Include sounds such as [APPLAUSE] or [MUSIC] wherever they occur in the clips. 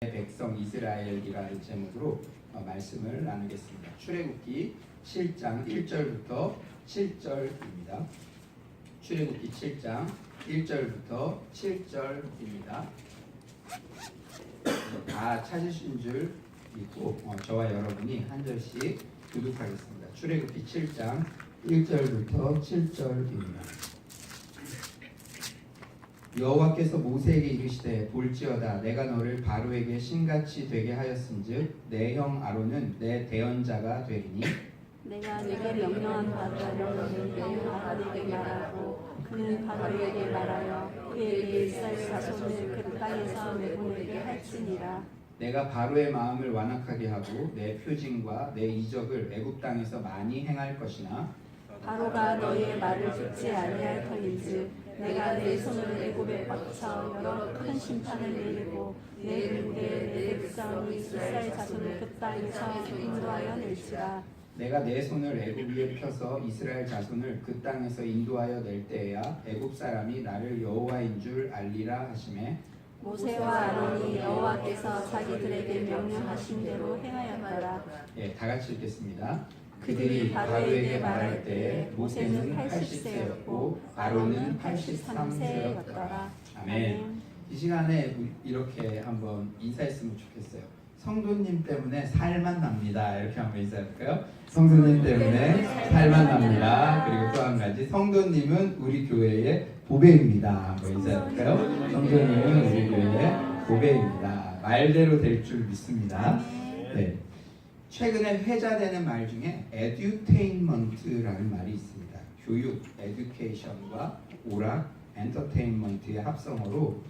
백성 이스라엘이라는 제목으로 어, 말씀을 나누겠습니다. 출애굽기 7장 1절부터 7절입니다. 출애굽기 7장 1절부터 7절입니다. 다 찾으신 줄 믿고 어, 저와 여러분이 한 절씩 교독하겠습니다. 출애굽기 7장 1절부터 7절입니다. 여호와께서 모세에게 이르시되 볼지어다 내가 너를 바로에게 신같이 되게 하였은즉 내 형 아론은 내 대언자가 되리니. 내가 내게 명령한 바대로 너는 아론에게 말하고 그는 바로에게 말하여 그에게 이스라엘 자손을 그 땅에서 내보내게 할지니라. 내가 바로의 마음을 완악하게 하고 내 표징과 내 이적을 애굽 땅에서 많이 행할 것이나 바로가 너희의 말을 듣지 아니할 터인즉 내가 내 손을 애굽에 뻗쳐 여러 큰 심판을 내리고 내 군대 내 백성 이스라엘 자손을 그 땅에서 인도하여 낼지라 내가 내 손을 애굽 위에 펴서 이스라엘 자손을 그 땅에서 인도하여 낼 때에야 애굽 사람이 나를 여호와인 줄 알리라 하심에 모세와 아론이 여호와께서 자기들에게 명령하신 대로 행하였더라 예, 다 같이 읽겠습니다. 그들이 바로에게 말할 때 모세는 80세였고 아론은 83세였더라. 아멘. 이 시간에 이렇게 한번 인사했으면 좋겠어요. 성도님 때문에 살만 납니다. 이렇게 한번 인사할까요? 성도님 때문에 살만 납니다. 그리고 또 한 가지 성도님은 우리 교회의 보배입니다. 한번 인사할까요? 성도님은 우리 교회의 보배입니다. 말대로 될 줄 믿습니다. 네. 최근에 회자되는 말 중에 edutainment라는 말이 있습니다. 교육, education과 오락, entertainment의 합성어로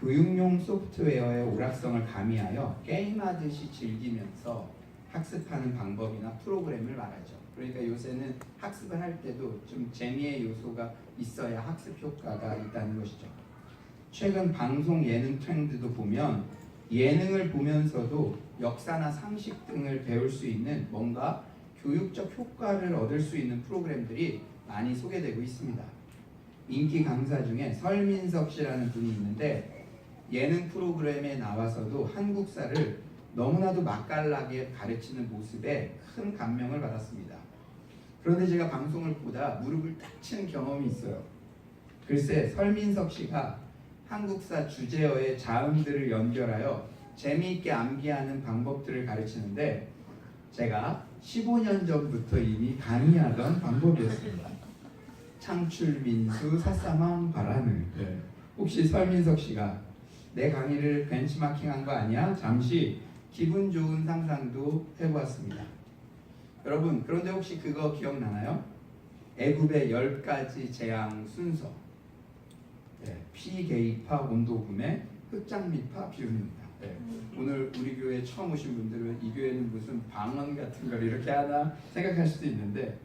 교육용 소프트웨어의 오락성을 가미하여 게임하듯이 즐기면서 학습하는 방법이나 프로그램을 말하죠. 그러니까 요새는 학습을 할 때도 좀 재미의 요소가 있어야 학습 효과가 있다는 것이죠. 최근 방송 예능 트렌드도 보면 예능을 보면서도 역사나 상식 등을 배울 수 있는 뭔가 교육적 효과를 얻을 수 있는 프로그램들이 많이 소개되고 있습니다. 인기 강사 중에 설민석 씨라는 분이 있는데 예능 프로그램에 나와서도 한국사를 너무나도 맛깔나게 가르치는 모습에 큰 감명을 받았습니다. 그런데 제가 방송을 보다 무릎을 딱 치는 경험이 있어요. 글쎄 설민석 씨가 한국사 주제어의 자음들을 연결하여 재미있게 암기하는 방법들을 가르치는데 제가 15년 전부터 이미 강의하던 방법이었습니다. 창출민수 사사망 바라는 네. 혹시 설민석 씨가 내 강의를 벤치마킹한 거 아니야? 잠시 기분 좋은 상상도 해보았습니다. 여러분 그런데 혹시 그거 기억나나요? 애굽의 열 가지 재앙 순서 네, 피개입파 온도금에 흑장미파 비운입니다. 네. 오늘 우리 교회 처음 오신 분들은 이 교회는 무슨 방언 같은 걸 이렇게 하나 생각할 수도 있는데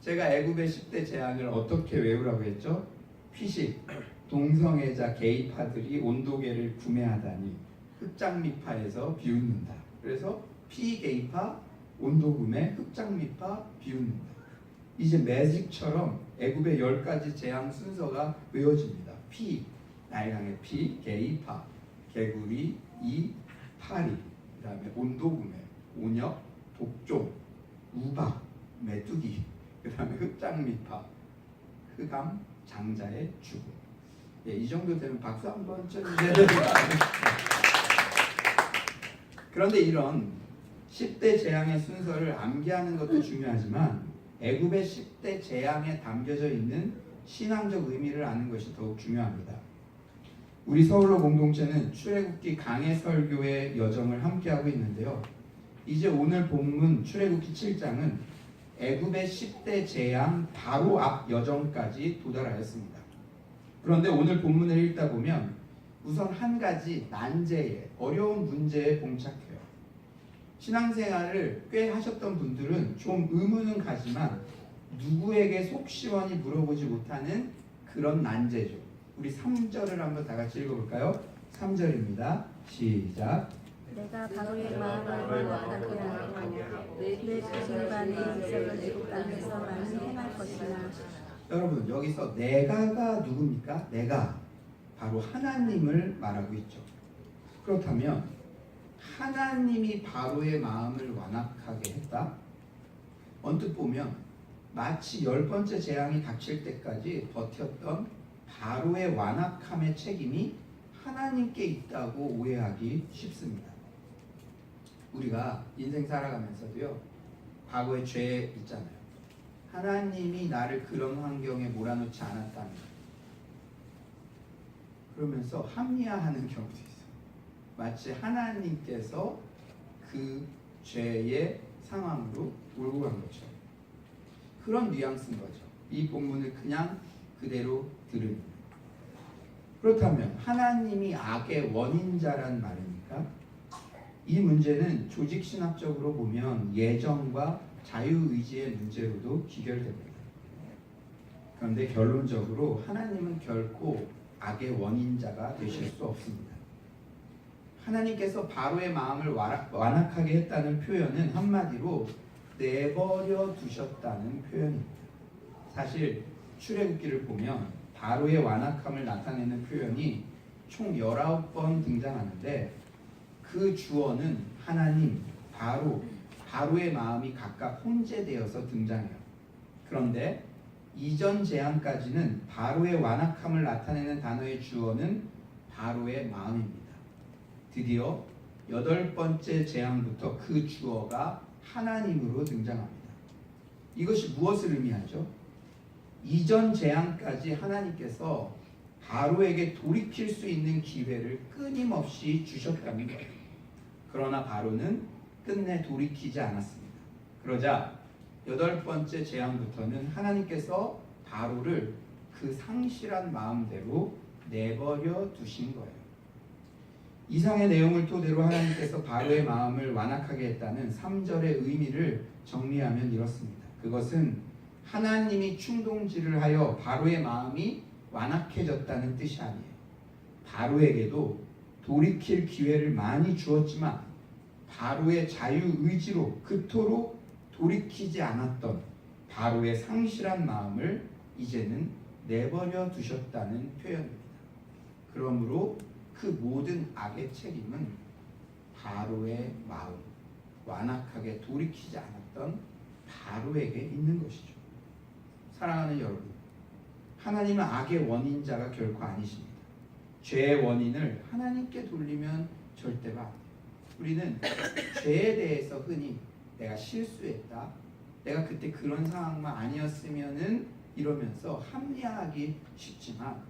제가 애굽의 10대 재앙을 어떻게 외우라고 했죠? 피식, 동성애자 게이파들이 온도계를 구매하다니 흑장미파에서 비웃는다. 그래서 피게이파, 온도금에 흑장미파 비웃는다. 이제 매직처럼 애굽의 열 가지 재앙 순서가 외워집니다. 피, 나일강의 피, 게이파, 개구리, 이, 파리, 그다음에 온도금에 온역, 독종, 우박, 메뚜기, 그다음에 흑장미파, 흑암, 장자의 죽음. 예, 이 정도 되면 박수 한번 쳐주셔야 됩니다. [LAUGHS] 그런데 이런 10대 재앙의 순서를 암기하는 것도 중요하지만 애굽의 10대 재앙에 담겨져 있는 신앙적 의미를 아는 것이 더욱 중요합니다. 우리 서울로 공동체는 출애굽기 강해 설교의 여정을 함께하고 있는데요. 이제 오늘 본문 출애굽기 7장은 애굽의 10대 재앙 바로 앞 여정까지 도달하였습니다. 그런데 오늘 본문을 읽다 보면 우선 한 가지 난제에 어려운 문제에 봉착해요. 신앙생활을 꽤 하셨던 분들은 좀 의문은 가지만 누구에게 속 시원히 물어보지 못하는 그런 난제죠. 우리 3절을 한번 다 같이 읽어볼까요? 3절입니다. 시작. 내가 바로의 마음을 하고 내 표징과 내 이적을 애굽 땅에서 많이 행할 것이나 여러분 여기서 내가가 누굽니까? 내가 바로 하나님을 말하고 있죠. 그렇다면 하나님이 바로의 마음을 완악하게 했다. 언뜻 보면 마치 열 번째 재앙이 닥칠 때까지 버텼던 바로의 완악함의 책임이 하나님께 있다고 오해하기 쉽습니다. 우리가 인생 살아가면서도요, 과거의 죄 있잖아요. 하나님이 나를 그런 환경에 몰아넣지 않았다면, 그러면서 합리화하는 경우도 있어요. 마치 하나님께서 그 죄의 상황으로 몰고 간 것처럼. 그런 뉘앙스인 거죠. 이 본문을 그냥 그대로 들으면. 그렇다면 하나님이 악의 원인자란 말입니까? 이 문제는 조직 신학적으로 보면 예정과 자유의지의 문제로도 귀결됩니다. 그런데 결론적으로 하나님은 결코 악의 원인자가 되실 수 없습니다. 하나님께서 바로의 마음을 완악- 완악하게 했다는 표현은 한마디로 내버려 두셨다는 표현입니다. 사실 출애굽기를 보면 바로의 완악함을 나타내는 표현이 총 19번 등장하는데 그 주어는 하나님, 바로, 바로의 마음이 각각 혼재되어서 등장해요. 그런데 이전 재앙까지는 바로의 완악함을 나타내는 단어의 주어는 바로의 마음입니다. 드디어 여덟 번째 재앙부터 그 주어가 하나님으로 등장합니다. 이것이 무엇을 의미하죠? 이전 재앙까지 하나님께서 바로에게 돌이킬 수 있는 기회를 끊임없이 주셨다는 거예요. 그러나 바로는 끝내 돌이키지 않았습니다. 그러자 여덟 번째 재앙부터는 하나님께서 바로를 그 상실한 마음대로 내버려 두신 거예요. 이상의 내용을 토대로 하나님께서 바로의 마음을 완악하게 했다는 3절의 의미를 정리하면 이렇습니다. 그것은 하나님이 충동질을 하여 바로의 마음이 완악해졌다는 뜻이 아니에요. 바로에게도 돌이킬 기회를 많이 주었지만 바로의 자유 의지로 그토록 돌이키지 않았던 바로의 상실한 마음을 이제는 내버려 두셨다는 표현입니다. 그러므로 그 모든 악의 책임은 바로의 마음, 완악하게 돌이키지 않았던 바로에게 있는 것이죠. 사랑하는 여러분, 하나님은 악의 원인자가 결코 아니십니다. 죄의 원인을 하나님께 돌리면 절대가 안 돼요. 우리는 죄에 대해서 흔히 내가 실수했다. 내가 그때 그런 상황만 아니었으면은 이러면서 합리화하기 쉽지만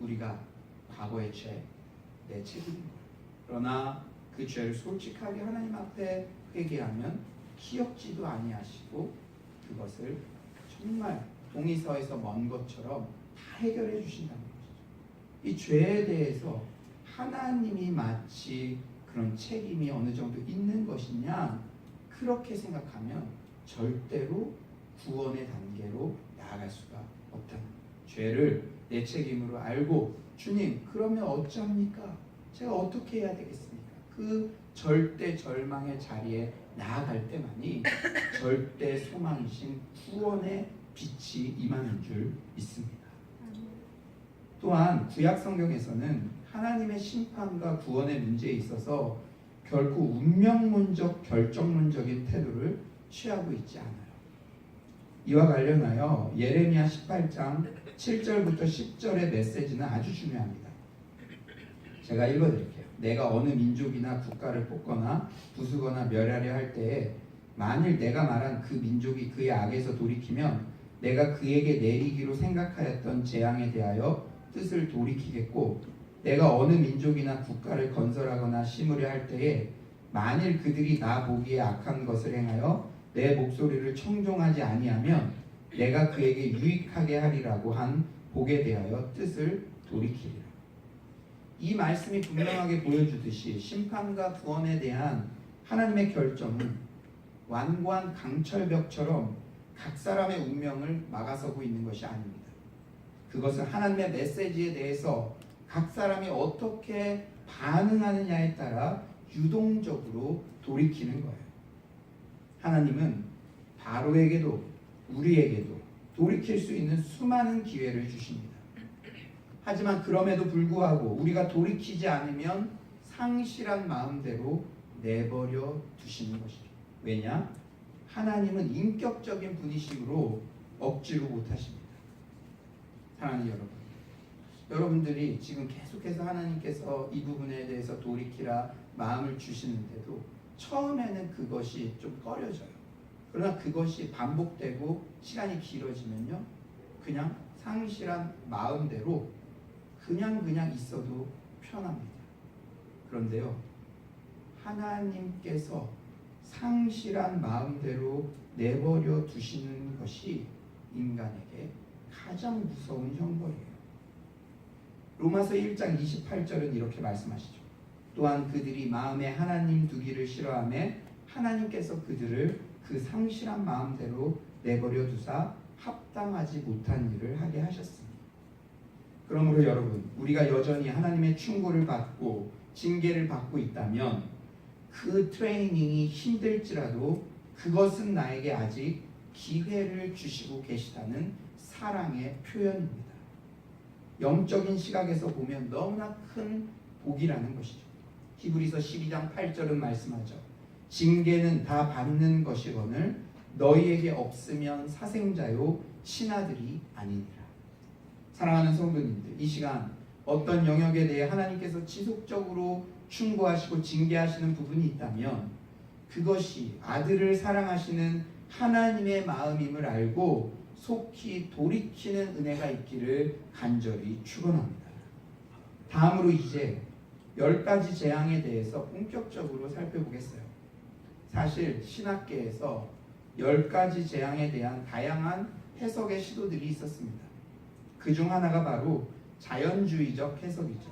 우리가 과거의 죄, 내 책임입니다. 그러나 그 죄를 솔직하게 하나님 앞에 회개하면 기억지도 아니하시고 그것을 정말 동의서에서 먼 것처럼 다 해결해 주신다는 것이죠. 이 죄에 대해서 하나님이 마치 그런 책임이 어느 정도 있는 것이냐 그렇게 생각하면 절대로 구원의 단계로 나아갈 수가 거예요. 죄를 내 책임으로 알고 주님 그러면 어쩝니까? 제가 어떻게 해야 되겠습니까? 그 절대 절망의 자리에 나아갈 때만이 절대 소망이신 구원의 빛이 임하는 줄 믿습니다. 또한 구약 성경에서는 하나님의 심판과 구원의 문제에 있어서 결코 운명론적 결정론적인 태도를 취하고 있지 않아요. 이와 관련하여 예레미야 18장 7절부터 10절의 메시지는 아주 중요합니다. 제가 읽어드릴게요. 내가 어느 민족이나 국가를 뽑거나 부수거나 멸하려 할 때에 만일 내가 말한 그 민족이 그의 악에서 돌이키면 내가 그에게 내리기로 생각하였던 재앙에 대하여 뜻을 돌이키겠고 내가 어느 민족이나 국가를 건설하거나 심으려 할 때에 만일 그들이 나 보기에 악한 것을 행하여 내 목소리를 청종하지 아니하면 내가 그에게 유익하게 하리라고 한 복에 대하여 뜻을 돌이키리라. 이 말씀이 분명하게 보여주듯이 심판과 구원에 대한 하나님의 결정은 완고한 강철벽처럼 각 사람의 운명을 막아서고 있는 것이 아닙니다. 그것은 하나님의 메시지에 대해서 각 사람이 어떻게 반응하느냐에 따라 유동적으로 돌이키는 거예요. 하나님은 바로에게도 우리에게도 돌이킬 수 있는 수많은 기회를 주십니다. 하지만 그럼에도 불구하고 우리가 돌이키지 않으면 상실한 마음대로 내버려 두시는 것이죠. 왜냐? 하나님은 인격적인 분이심으로 억지로 못하십니다. 사랑하는 여러분, 여러분들이 지금 계속해서 하나님께서 이 부분에 대해서 돌이키라 마음을 주시는데도 처음에는 그것이 좀 꺼려져요. 그러나 그것이 반복되고 시간이 길어지면요, 그냥 상실한 마음대로 그냥 그냥 있어도 편합니다. 그런데요, 하나님께서 상실한 마음대로 내버려 두시는 것이 인간에게 가장 무서운 형벌이에요. 로마서 1장 28절은 이렇게 말씀하시죠. 또한 그들이 마음에 하나님 두기를 싫어하며 하나님께서 그들을 그 상실한 마음대로 내버려 두사 합당하지 못한 일을 하게 하셨습니다. 그러므로 여러분, 우리가 여전히 하나님의 충고를 받고 징계를 받고 있다면 그 트레이닝이 힘들지라도 그것은 나에게 아직 기회를 주시고 계시다는 사랑의 표현입니다. 영적인 시각에서 보면 너무나 큰 복이라는 것이죠. 히브리서 12장 8절은 말씀하죠. 징계는 다 받는 것이거늘 너희에게 없으면 사생자요 신하들이 아니니라. 사랑하는 성도님들, 이 시간 어떤 영역에 대해 하나님께서 지속적으로 충고하시고 징계하시는 부분이 있다면 그것이 아들을 사랑하시는 하나님의 마음임을 알고 속히 돌이키는 은혜가 있기를 간절히 축원합니다. 다음으로 이제 열 가지 재앙에 대해서 본격적으로 살펴보겠어요. 사실 신학계에서 열 가지 재앙에 대한 다양한 해석의 시도들이 있었습니다. 그 중 하나가 바로 자연주의적 해석이죠.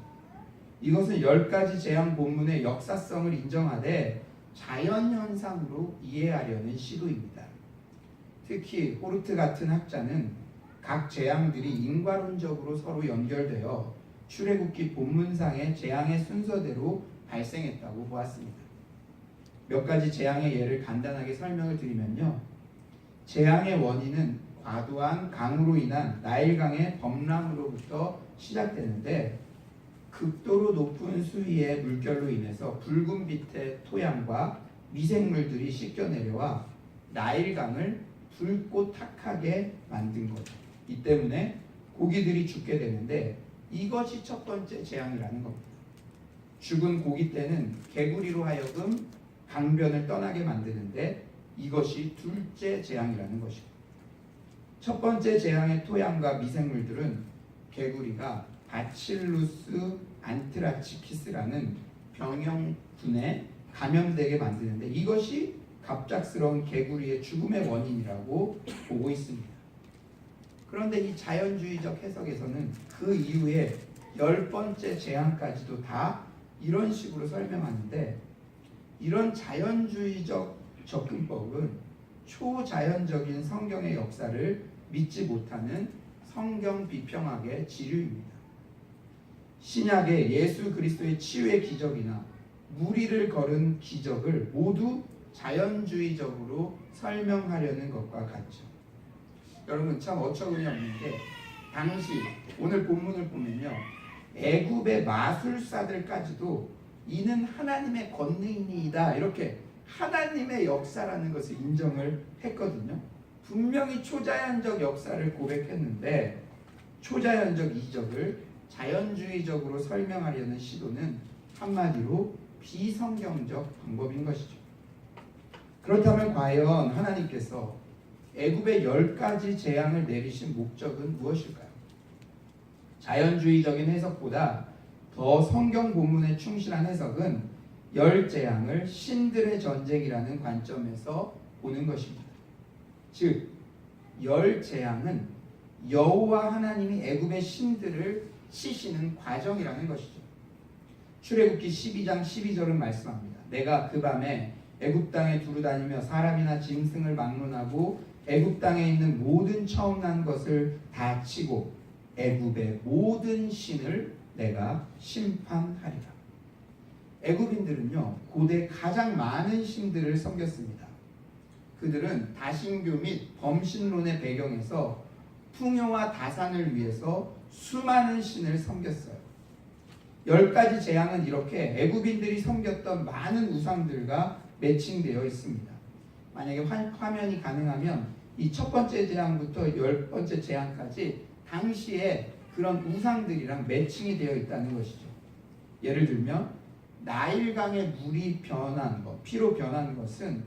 이것은 열 가지 재앙 본문의 역사성을 인정하되 자연 현상으로 이해하려는 시도입니다. 특히 호르트 같은 학자는 각 재앙들이 인과론적으로 서로 연결되어 출애굽기 본문상의 재앙의 순서대로 발생했다고 보았습니다. 몇 가지 재앙의 예를 간단하게 설명을 드리면요. 재앙의 원인은 과도한 강으로 인한 나일강의 범람으로부터 시작되는데 극도로 높은 수위의 물결로 인해서 붉은 빛의 토양과 미생물들이 씻겨 내려와 나일강을 붉고 탁하게 만든 거죠. 이 때문에 고기들이 죽게 되는데 이것이 첫 번째 재앙이라는 겁니다. 죽은 고기 때는 개구리로 하여금 강변을 떠나게 만드는데 이것이 둘째 재앙이라는 것이고 첫 번째 재앙의 토양과 미생물들은 개구리가 바칠루스 안트라치키스라는 병영군에 감염되게 만드는데 이것이 갑작스러운 개구리의 죽음의 원인이라고 보고 있습니다. 그런데 이 자연주의적 해석에서는 그 이후에 열 번째 재앙까지도 다 이런 식으로 설명하는데 이런 자연주의적 접근법은 초자연적인 성경의 역사를 믿지 못하는 성경 비평학의 지류입니다. 신약의 예수 그리스도의 치유의 기적이나 무리를 걸은 기적을 모두 자연주의적으로 설명하려는 것과 같죠. 여러분 참 어처구니 없는 게 당시 오늘 본문을 보면요. 애굽의 마술사들까지도 이는 하나님의 권능이다 이렇게 하나님의 역사라는 것을 인정을 했거든요. 분명히 초자연적 역사를 고백했는데 초자연적 이적을 자연주의적으로 설명하려는 시도는 한마디로 비성경적 방법인 것이죠. 그렇다면 과연 하나님께서 애굽의 열 가지 재앙을 내리신 목적은 무엇일까요? 자연주의적인 해석보다 더 성경 본문에 충실한 해석은 열 재앙을 신들의 전쟁이라는 관점에서 보는 것입니다. 즉, 열 재앙은 여호와 하나님이 애굽의 신들을 치시는 과정이라는 것이죠. 출애굽기 12장 12절은 말씀합니다. 내가 그 밤에 애굽 땅에 두루 다니며 사람이나 짐승을 막론하고 애굽 땅에 있는 모든 처음 난 것을 다 치고 애굽의 모든 신을 내가 심판하리라. 애굽인들은요 고대 가장 많은 신들을 섬겼습니다. 그들은 다신교 및 범신론의 배경에서 풍요와 다산을 위해서 수많은 신을 섬겼어요. 열 가지 재앙은 이렇게 애굽인들이 섬겼던 많은 우상들과 매칭되어 있습니다. 만약에 화, 화면이 가능하면 이 첫 번째 재앙부터 열 번째 재앙까지 당시에 그런 우상들이랑 매칭이 되어 있다는 것이죠. 예를 들면 나일강의 물이 변한 것, 피로 변한 것은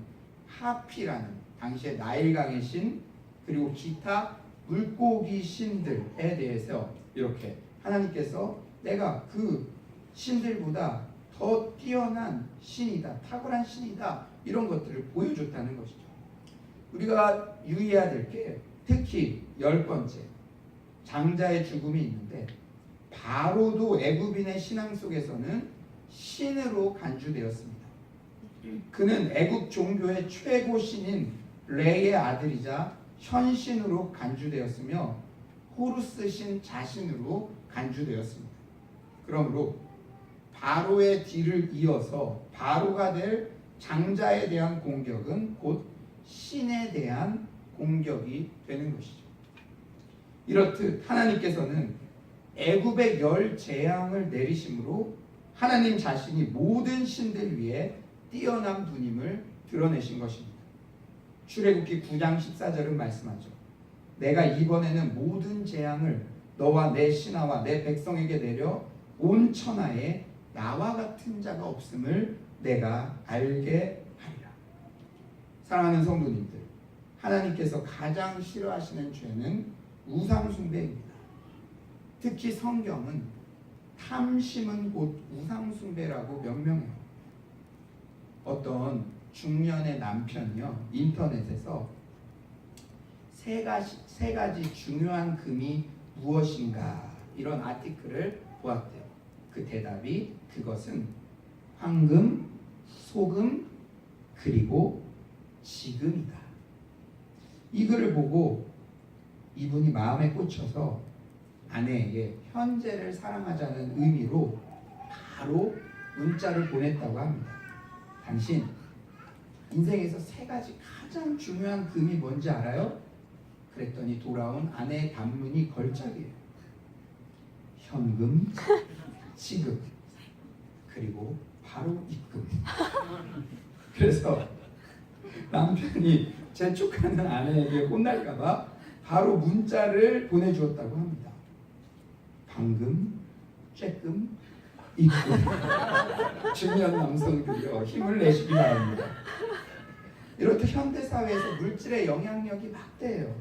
하피라는 당시에 나일강의 신 그리고 기타 물고기 신들에 대해서 이렇게 하나님께서 내가 그 신들보다 더 뛰어난 신이다, 탁월한 신이다 이런 것들을 보여줬다는 것이죠. 우리가 유의해야 될 게 특히 열 번째 장자의 죽음이 있는데 바로도 애굽인의 신앙 속에서는 신으로 간주되었습니다. 그는 애굽 종교의 최고 신인 레의 아들이자 현신으로 간주되었으며 호루스 신 자신으로 간주되었습니다. 그러므로 바로의 뒤를 이어서 바로가 될 장자에 대한 공격은 곧 신에 대한 공격이 되는 것이죠. 이렇듯 하나님께서는 애굽의 열 재앙을 내리심으로 하나님 자신이 모든 신들 위에 뛰어난 분임을 드러내신 것입니다. 출애굽기 9장 14절은 말씀하죠. 내가 이번에는 모든 재앙을 너와 내 신하와 내 백성에게 내려 온 천하에 나와 같은 자가 없음을 내가 알게. 사랑하는 성도님들, 하나님께서 가장 싫어하시는 죄는 우상 숭배입니다. 특히 성경은 탐심은 곧 우상 숭배라고 명명해요. 어떤 중년의 남편이요 인터넷에서 세 가지 세 가지 중요한 금이 무엇인가 이런 아티클을 보았대요. 그 대답이 그것은 황금, 소금 그리고 지금이다. 이 글을 보고 이분이 마음에 꽂혀서 아내에게 현재를 사랑하자는 의미로 바로 문자를 보냈다고 합니다. 당신 인생에서 세 가지 가장 중요한 금이 뭔지 알아요? 그랬더니 돌아온 아내의 단문이 걸작이에요. 현금, [LAUGHS] 지급, 그리고 바로 입금. 그래서 남편이 재촉하는 아내에게 혼날까봐 바로 문자를 보내주었다고 합니다. 방금, 쬐끔, 입금. 중년 남성들이요 힘을 내시기 바랍니다. 이렇듯 현대 사회에서 물질의 영향력이 막대해요.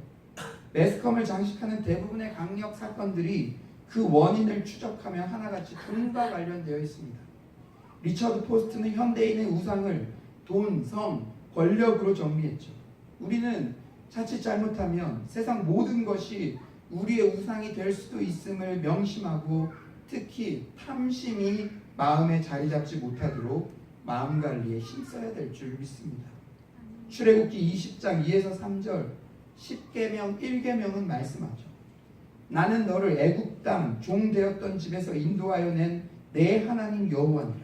매스컴을 장식하는 대부분의 강력 사건들이 그 원인을 추적하며 하나같이 돈과 관련되어 있습니다. 리처드 포스트는 현대인의 우상을 돈, 성, 권력으로 정리했죠. 우리는 자칫 잘못하면 세상 모든 것이 우리의 우상이 될 수도 있음을 명심하고 특히 탐심이 마음에 자리 잡지 못하도록 마음 관리에 힘써야 될 줄 믿습니다. 출애굽기 20장 2에서 3절 10계명 1계명은 말씀하죠. 나는 너를 애굽 땅 종 되었던 집에서 인도하여 낸 내 하나님 여호와니라.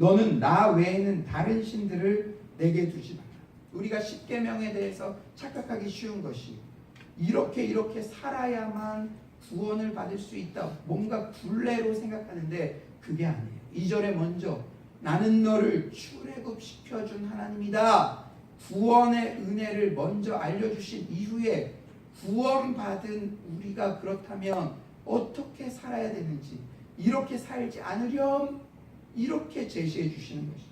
너는 나 외에는 다른 신들을 내게 두지 마라. 우리가 10계명에 대해서 착각하기 쉬운 것이 이렇게 이렇게 살아야만 구원을 받을 수 있다. 뭔가 굴레로 생각하는데 그게 아니에요. 2절에 먼저 나는 너를 출애굽 시켜 준 하나님이다. 구원의 은혜를 먼저 알려 주신 이후에 구원받은 우리가 그렇다면 어떻게 살아야 되는지 이렇게 살지 않으렴 이렇게 제시해 주시는 것이죠.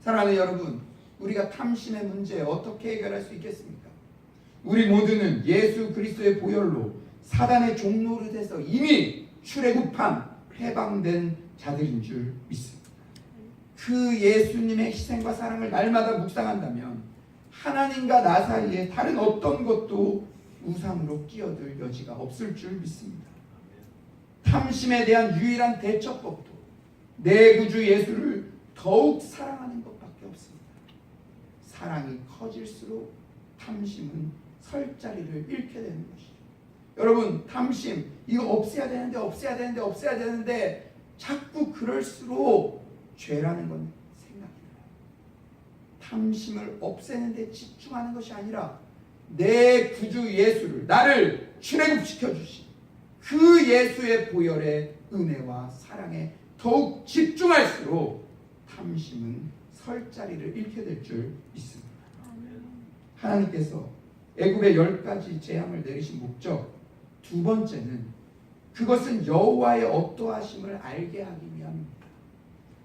사랑하는 여러분, 우리가 탐심의 문제 어떻게 해결할 수 있겠습니까? 우리 모두는 예수 그리스도의 보혈로 사단의 돼서 이미 출애굽한 해방된 자들인 줄 믿습니다. 그 예수님의 희생과 사랑을 날마다 묵상한다면 하나님과 나 사이에 다른 어떤 것도 우상으로 끼어들 여지가 없을 줄 믿습니다. 탐심에 대한 유일한 대처법도 내 구주 예수를 더욱 사랑하는 것밖에 없습니다. 사랑이 커질수록 탐심은 설 자리를 잃게 되는 것이죠. 여러분 탐심 이거 없애야 되는데 없애야 되는데 없애야 되는데 자꾸 그럴수록 죄라는 건 생각이 나요. 탐심을 없애는 데 집중하는 것이 아니라 내 구주 예수를 나를 출애굽시켜 주신 그 예수의 보혈의 은혜와 사랑에 더욱 집중할수록 탐심은 설 자리를 잃게 될 줄 믿습니다. 하나님께서 애굽의 열 가지 재앙을 내리신 목적 두 번째는 그것은 여호와의 어떠하심을 알게 하기 위함입니다.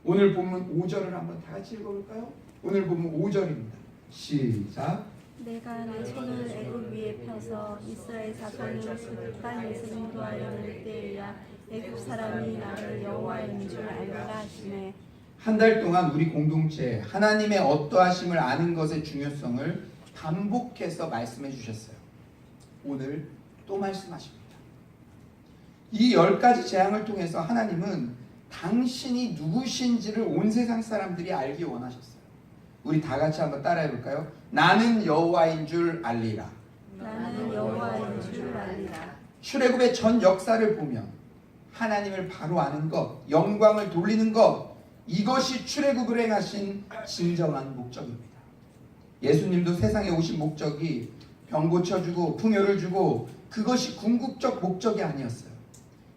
오늘 본문 5절을 한번 다 같이 읽어볼까요? 오늘 본문 5절입니다. 시작. 내가 내 손을 애굽 위에 펴서 이스라엘 자손을 그 땅 에서 인도하여 낼 때에야 애굽 사람이 나를 여호와인 줄 알리라 하시네 한 달 동안 우리 공동체 하나님의 어떠하심을 아는 것의 중요성을 반복해서 말씀해 주셨어요. 오늘 또 말씀하십니다. 이 열 가지 재앙을 통해서 하나님은 당신이 누구신지를 온 세상 사람들이 알기 원하셨어요. 우리 다 같이 한번 따라해 볼까요? 나는 여호와인 줄 알리라. 나는 여호와인 줄 알리라 출애굽의 전 역사를 보면 하나님을 바로 아는 것, 영광을 돌리는 것 이것이 출애굽을 행하신 진정한 목적입니다. 예수님도 세상에 오신 목적이 병 고쳐주고 풍요를 주고 그것이 궁극적 목적이 아니었어요.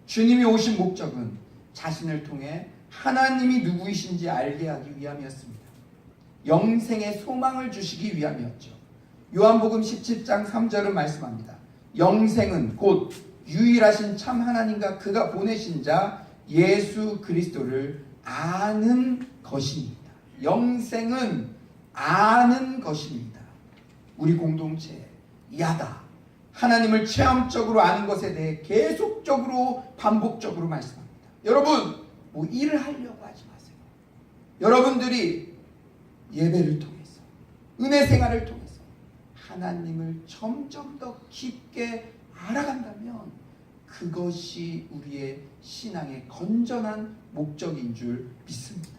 주님이 오신 목적은 자신을 통해 하나님이 누구이신지 알게 하기 위함이었습니다. 영생의 소망을 주시기 위함이었죠. 요한복음 17장 3절은 말씀합니다. 영생은 곧 유일하신 참 하나님과 그가 보내신 자 예수 그리스도를 아는 것입니다. 영생은 아는 것입니다. 우리 공동체 야다 하나님을 체험적으로 아는 것에 대해 계속적으로 반복적으로 말씀합니다. 여러분 뭐 일을 하려고 하지 마세요. 여러분들이 예배를 통해서 은혜 생활을 통해서 하나님을 점점 더 깊게 알아간다면 그것이 우리의 신앙의 건전한 목적인 줄 믿습니다.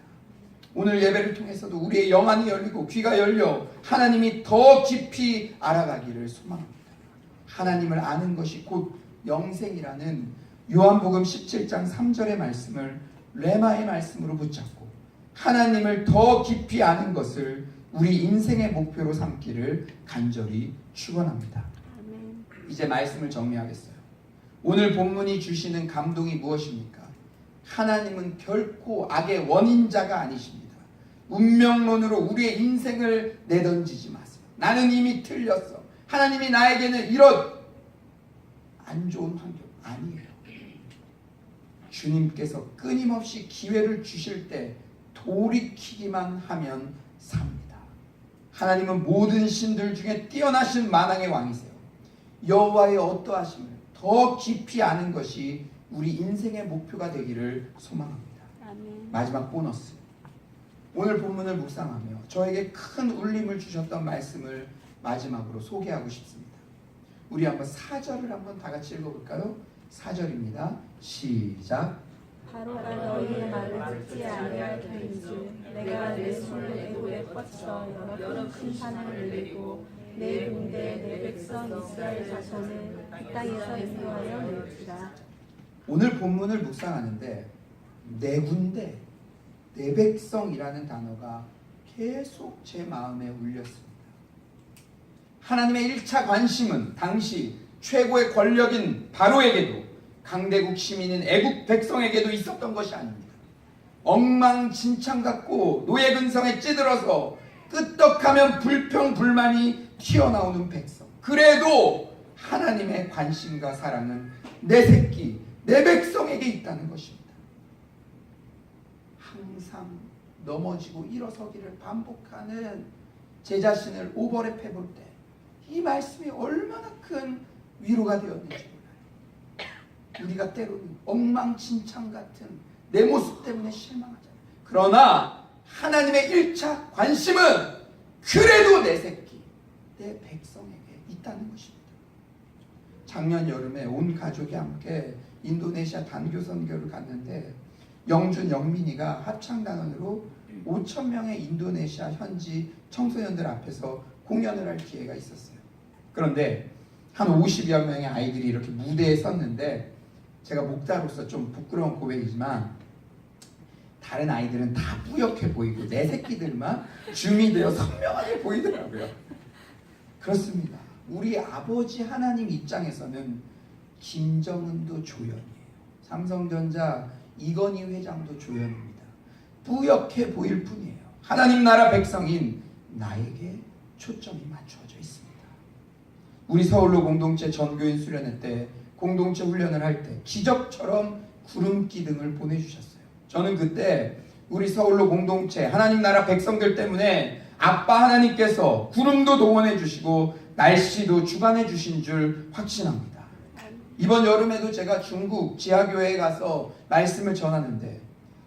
오늘 예배를 통해서도 우리의 영안이 열리고 귀가 열려 하나님이 더 깊이 알아가기를 소망합니다. 하나님을 아는 것이 곧 영생이라는 요한복음 17장 3절의 말씀을 레마의 말씀으로 붙잡고 하나님을 더 깊이 아는 것을 우리 인생의 목표로 삼기를 간절히 축원합니다. 이제 말씀을 정리하겠어요. 오늘 본문이 주시는 감동이 무엇입니까? 하나님은 결코 악의 원인자가 아니십니다. 운명론으로 우리의 인생을 내던지지 마세요. 나는 이미 틀렸어. 하나님이 나에게는 이런 안 좋은 환경 아니에요. 주님께서 끊임없이 기회를 주실 때 돌이키기만 하면 삽니다. 하나님은 모든 신들 중에 뛰어나신 만왕의 왕이세요. 여호와의 어떠하심을 더 깊이 아는 것이 우리 인생의 목표가 되기를 소망합니다. 아멘 마지막 보너스. 오늘 본문을 묵상하며 저에게 큰 울림을 주셨던 말씀을 마지막으로 소개하고 싶습니다. 우리 한번 4절을 한번 다 같이 읽어볼까요? 4절입니다. 시작. 바로가 너희의 말을 듣지 아니할 터인즉 내가 내 손을 애굽에 뻗쳐 여러 큰 심판을 내리고 내 군대 내 백성 이스라엘 자손을 이 땅에서 인도하여 낼지라 오늘 본문을 묵상하는데 내 군대, 내 백성이라는 단어가 계속 제 마음에 울렸습니다. 하나님의 1차 관심은 당시 최고의 권력인 바로에게도 강대국 시민인 애국 백성에게도 있었던 것이 아닙니다. 엉망진창 같고 노예 근성에 찌들어서 끄떡하면 불평 불만이 튀어나오는 백성. 그래도 하나님의 관심과 사랑은 내 새끼, 내 백성에게 있다는 것입니다. 항상 넘어지고 일어서기를 반복하는 제 자신을 오버랩 해 볼 때 이 말씀이 얼마나 큰 위로가 되었는지. 우리가 때로는 엉망진창 같은 내 모습 때문에 실망하잖아요. 그러나 하나님의 1차 관심은 그래도 내 새끼, 내 백성에게 있다는 것입니다. 작년 여름에 온 가족이 함께 인도네시아 단교 선교를 갔는데 영준 영민이가 합창 단원으로 5천 명의 인도네시아 현지 청소년들 앞에서 공연을 할 기회가 있었어요. 그런데 한 50여 명의 아이들이 이렇게 무대에 섰는데 제가 목자로서 좀 부끄러운 고백이지만 다른 아이들은 다 뿌옇게 보이고 내 새끼들만 줌이 되어 선명하게 보이더라고요. 그렇습니다. 우리 아버지 하나님 입장에서는 김정은도 조연이에요. 삼성전자 이건희 회장도 조연입니다. 뿌옇게 보일 뿐이에요. 하나님 나라 백성인 나에게 초점이 맞춰져 있습니다. 우리 서울로 공동체 전교인 수련회 때 공동체 훈련을 할 때 기적처럼 구름 기둥을 보내주셨어요. 저는 그때 우리 서울로 공동체 하나님 나라 백성들 때문에 아빠 하나님께서 구름도 동원해 주시고 날씨도 주관해 주신 줄 확신합니다. 이번 여름에도 제가 중국 지하교회에 가서 말씀을 전하는데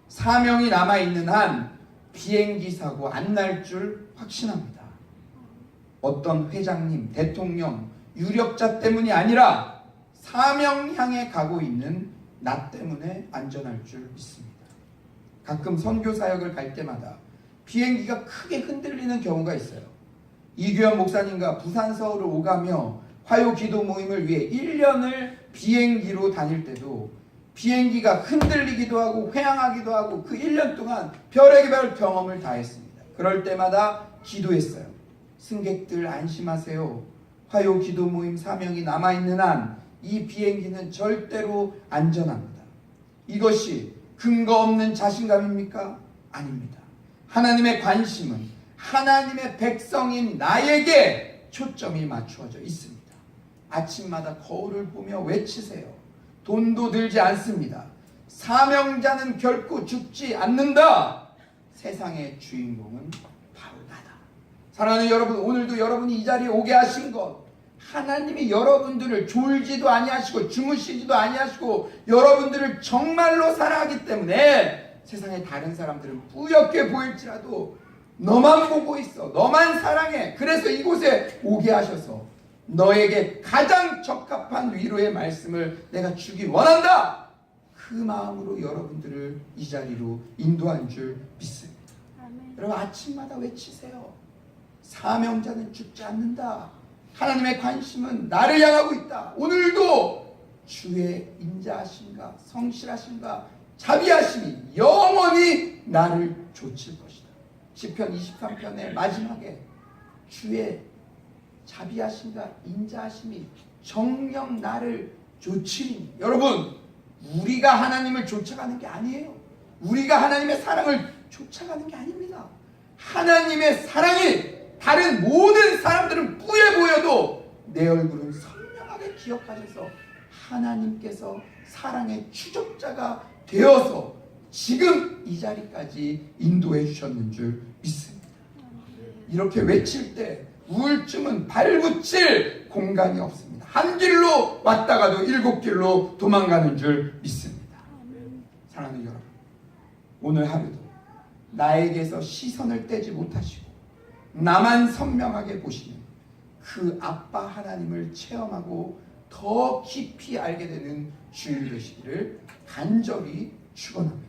사명이 남아 있는 한 비행기 사고 안 날 줄 확신합니다. 어떤 회장님, 대통령, 유력자 때문이 아니라 사명 향해 가고 있는 나 때문에 안전할 줄 믿습니다. 가끔 선교 사역을 갈 때마다 비행기가 크게 흔들리는 경우가 있어요. 이규현 목사님과 부산 서울을 오가며 화요 기도 모임을 위해 1년을 비행기로 다닐 때도 비행기가 흔들리기도 하고 회항하기도 하고 그 1년 동안 별의별 경험을 다 했습니다. 그럴 때마다 기도했어요. 승객들 안심하세요. 화요 기도 모임 사명이 남아있는 한 이 비행기는 절대로 안전합니다. 이것이 근거 없는 자신감입니까? 아닙니다. 하나님의 관심은 하나님의 백성인 나에게 초점이 맞추어져 있습니다. 아침마다 거울을 보며 외치세요. 돈도 들지 않습니다. 사명자는 결코 죽지 않는다. 세상의 주인공은 바로 나다. 사랑하는 여러분, 오늘도 여러분이 이 자리에 오게 하신 것 하나님이 여러분들을 졸지도 아니하시고 주무시지도 아니하시고 여러분들을 정말로 사랑하기 때문에 세상의 다른 사람들은 뿌옇게 보일지라도 너만 보고 있어. 너만 사랑해. 그래서 이곳에 오게 하셔서 너에게 가장 적합한 위로의 말씀을 내가 주기 원한다. 그 마음으로 여러분들을 이 자리로 인도한 줄 믿습니다. 아멘. 여러분 아침마다 외치세요. 사명자는 죽지 않는다. 하나님의 관심은 나를 향하고 있다. 오늘도 주의 인자하심과 성실하심과 자비하심이 영원히 나를 좇을 것이다. 시편 23편의 마지막에 주의 자비하심과 인자하심이 정령 나를 좇으리니 여러분 우리가 하나님을 쫓아가는 게 아니에요. 우리가 하나님의 사랑을 쫓아가는 게 아닙니다. 하나님의 사랑이 다른 모든 사람들은 뿌예 보여도 내 얼굴은 선명하게 기억하셔서 하나님께서 사랑의 추적자가 되어서 지금 이 자리까지 인도해 주셨는 줄 믿습니다. 이렇게 외칠 때 우울증은 발붙일 공간이 없습니다. 한 길로 왔다가도 일곱 길로 도망가는 줄 믿습니다. 사랑하는 여러분, 오늘 하루도 나에게서 시선을 떼지 못하시고 나만 선명하게 보시는 그 아빠 하나님을 체험하고 더 깊이 알게 되는 주일 되시기를 간절히 축원합니다.